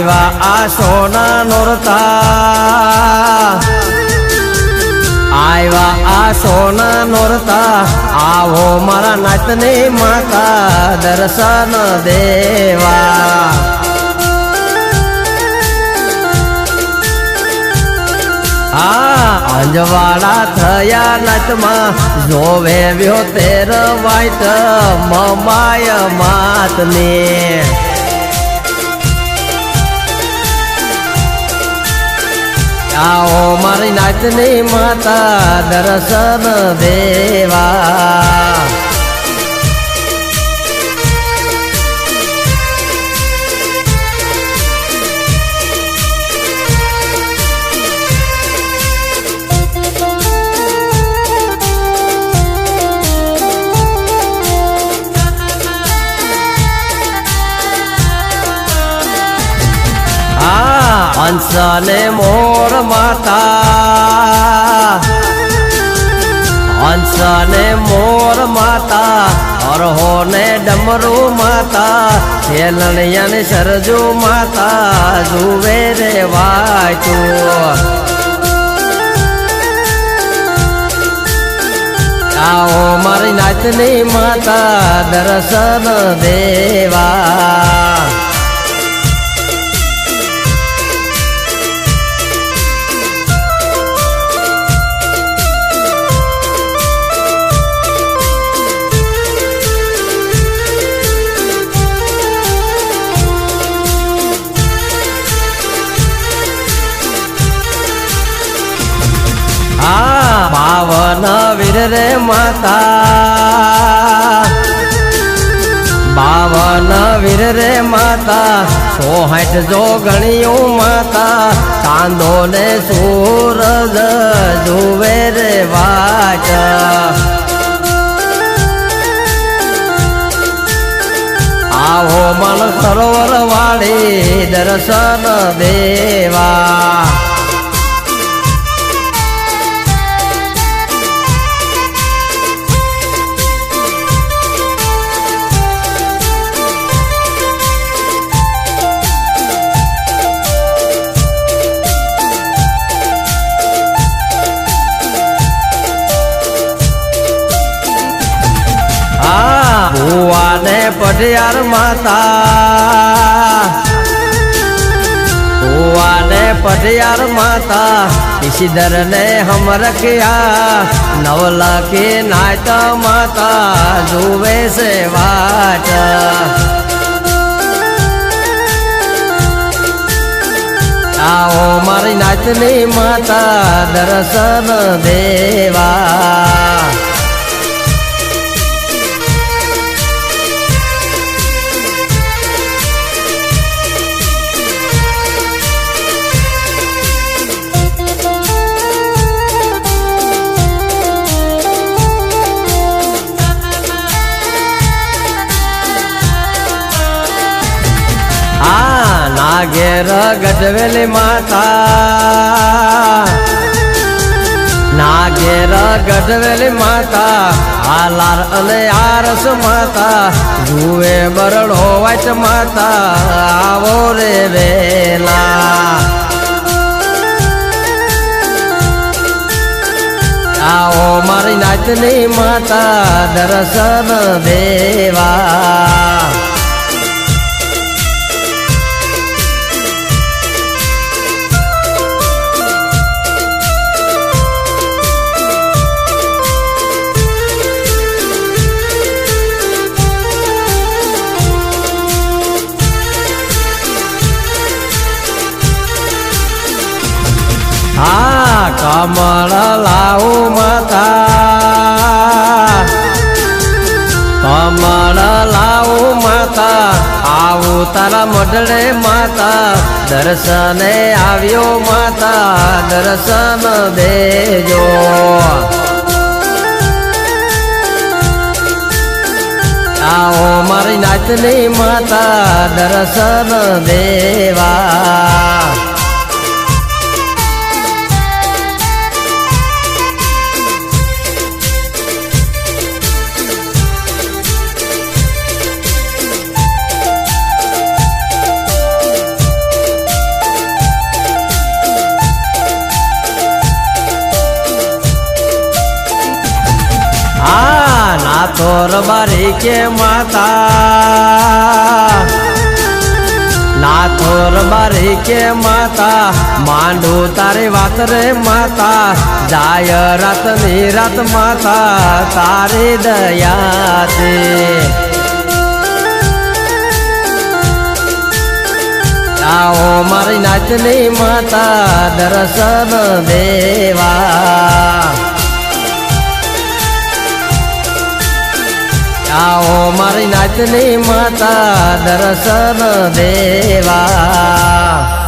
આવ્યા આ સોના નોરતા. આવ્યા આ સોના નોરતા. આવો મારા નાતની માતા દર્શન દેવા. આ અંજવાળા થયા નટમાં જોવે વ્યો તેર વાઈટ, મમાય માતને. મારી નાચની માતા દર્શન દેવા. આ મો માતા. હંસ ને મોર માતા અરહો ને ડમરુ માતા ખેલણિયા ને સરજુ માતા જુવે રે વાચું આવો મારી નાચની માતા, દર્શન દેવા. રે માતા. બાવન વીર રે માતા સોહટ જો ગણ્યું માતા ચાંદો ને સૂરજ જુવે રે વાચ આવો મન સરોવર વાળી દર્શન દેવા. ભુવાને પઢિયાર માતા. ભુવાને પઢિયાર માતા. ઈશિદર ને હમ રખ્યા નવલખી નાયત માતા. જુવે છે વાટ આવો મારી નાચની માતા. દર્શન દેવા. નાગેર ગજવેલી માતા. ના ઘેર ગજવેલી માતા આલાર અને આરસ માતા, જુએ બરડો વાચ માતા, આવો રે વેલા. આવો મારી નાચની માતા, દર્શન દેવા. કમળ લાવો માતા. કમળ લાવો માતા. આવું તારા મઢડે માતા. દર્શને આવ્યો માતા. દર્શન દેજો. આવો મારી નાચની માતા. દર્શન દેવા. થોર બારી કે માતા ના થોર બારી કે માતા માંડો તારે વાત રે માતા જાય રાતની રાત માતા તારી છે આવો મારી નાચની માતા દર્શન દેવા આવો મારી નાચની માતા દર્શન દેવા.